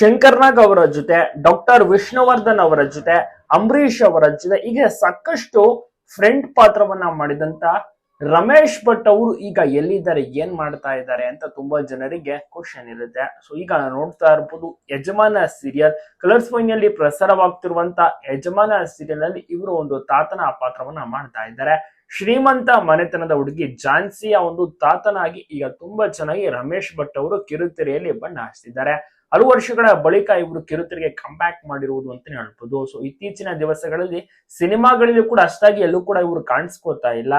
ಶಂಕರ್ನಾಗ್ ಅವರ ಜೊತೆ, ಡಾಕ್ಟರ್ ವಿಷ್ಣುವರ್ಧನ್ ಅವರ ಜೊತೆ, ಅಂಬರೀಷ್ ಅವರ ಜೊತೆ ಹೀಗೆ ಸಾಕಷ್ಟು ಫ್ರೆಂಡ್ ಪಾತ್ರವನ್ನ ಮಾಡಿದಂತ ರಮೇಶ್ ಭಟ್ ಅವರು ಈಗ ಎಲ್ಲಿದ್ದಾರೆ, ಏನ್ ಮಾಡ್ತಾ ಇದ್ದಾರೆ ಅಂತ ತುಂಬಾ ಜನರಿಗೆ ಕ್ವಶನ್ ಇರುತ್ತೆ. ಸೊ ಈಗ ನೋಡ್ತಾ ಇರ್ಬೋದು, ಯಜಮಾನ ಸೀರಿಯಲ್ ಕಲರ್ಸ್ನಲ್ಲಿ ಪ್ರಸಾರವಾಗ್ತಿರುವಂತ ಯಜಮಾನ ಸೀರಿಯಲ್ನಲ್ಲಿ ಇವರು ಒಂದು ತಾತನ ಪಾತ್ರವನ್ನ ಮಾಡ್ತಾ ಇದ್ದಾರೆ. ಶ್ರೀಮಂತ ಮನೆತನದ ಹುಡುಗಿ ಝಾನ್ಸಿಯ ಒಂದು ತಾತನಾಗಿ ಈಗ ತುಂಬಾ ಚೆನ್ನಾಗಿ ರಮೇಶ್ ಭಟ್ ಅವರು ಕಿರುತೆರೆಯಲ್ಲಿ ಬಣ್ಣ ಹಚ್ತಿದ್ದಾರೆ ಹಲವು ವರ್ಷಗಳ ಬಳಿಕ ಇವರು ಕಿರುತೆರೆಗೆ ಕಂಬ್ಯಾಕ್ ಮಾಡಿರುವುದು ಅಂತ ಹೇಳ್ಬೋದು. ಸೊ ಇತ್ತೀಚಿನ ದಿವಸಗಳಲ್ಲಿ ಸಿನಿಮಾಗಳಲ್ಲಿ ಕೂಡ ಅಷ್ಟಾಗಿ ಎಲ್ಲೂ ಕೂಡ ಇವರು ಕಾಣಿಸ್ಕೋತಾ ಇಲ್ಲ.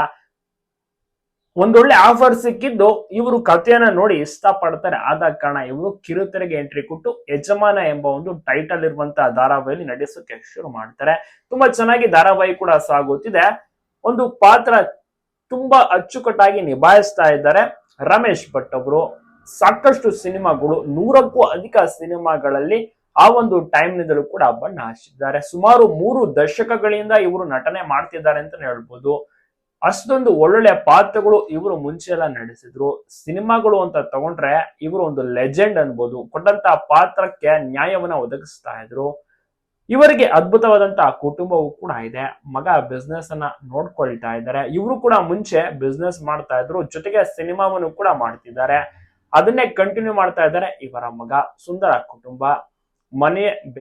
ಒಂದೊಳ್ಳೆ ಆಫರ್ ಸಿಕ್ಕಿದ್ದು ಇವರು ಕಥೆಯನ್ನ ನೋಡಿ ಇಷ್ಟಪಡ್ತಾರೆ. ಆದ ಕಾರಣ ಇವರು ಕಿರುತೆರೆಗೆ ಎಂಟ್ರಿ ಕೊಟ್ಟು ಯಜಮಾನ ಎಂಬ ಒಂದು ಟೈಟಲ್ ಇರುವಂತಹ ಧಾರಾವಾಹಿಯಲ್ಲಿ ನಡೆಸೋಕೆ ಶುರು ಮಾಡ್ತಾರೆ. ತುಂಬಾ ಚೆನ್ನಾಗಿ ಧಾರಾವಾಹಿ ಕೂಡ ಸಾಗುತ್ತಿದೆ. ಒಂದು ಪಾತ್ರ ತುಂಬಾ ಅಚ್ಚುಕಟ್ಟಾಗಿ ನಿಭಾಯಿಸ್ತಾ ಇದ್ದಾರೆ ರಮೇಶ್ ಭಟ್ ಅವರು. ಸಾಕಷ್ಟು ಸಿನಿಮಾಗಳು, ನೂರಕ್ಕೂ ಅಧಿಕ ಸಿನಿಮಾಗಳಲ್ಲಿ ಆ ಒಂದು ಟೈಮ್ ನಿಂದಲೂ ಕೂಡ ಬಣ್ಣ ಹಚ್ಚಿದ್ದಾರೆ. ಸುಮಾರು ಮೂರು ದಶಕಗಳಿಂದ ಇವರು ನಟನೆ ಮಾಡ್ತಿದ್ದಾರೆ ಅಂತ ಹೇಳ್ಬೋದು. ಅಷ್ಟೊಂದು ಒಳ್ಳೊಳ್ಳೆ ಪಾತ್ರಗಳು ಇವರು ಮುಂಚೆ ಎಲ್ಲ ನಡೆಸಿದ್ರು. ಸಿನಿಮಾಗಳು ಅಂತ ತಗೊಂಡ್ರೆ ಇವರು ಒಂದು ಲೆಜೆಂಡ್ ಅನ್ಬೋದು. ಕೊಟ್ಟಂತ ಪಾತ್ರಕ್ಕೆ ನ್ಯಾಯವನ್ನ ಒದಗಿಸ್ತಾ ಇದ್ರು. ಇವರಿಗೆ ಅದ್ಭುತವಾದಂತಹ ಕುಟುಂಬವೂ ಕೂಡ ಇದೆ. ಮಗ ಬಿಸ್ನೆಸ್ ಅನ್ನ ನೋಡ್ಕೊಳ್ತಾ ಇದ್ದಾರೆ. ಇವರು ಕೂಡ ಮುಂಚೆ ಬಿಸ್ನೆಸ್ ಮಾಡ್ತಾ ಇದ್ರು. ಜೊತೆಗೆ ಸಿನಿಮಾವನ್ನು ಕೂಡ ಮಾಡ್ತಿದ್ದಾರೆ. ಅದನ್ನೇ ಕಂಟಿನ್ಯೂ ಮಾಡ್ತಾ ಇದ್ದಾರೆ ಇವರ ಮಗ ಸುಂದರ ಕುಟುಂಬ. ಮನೆ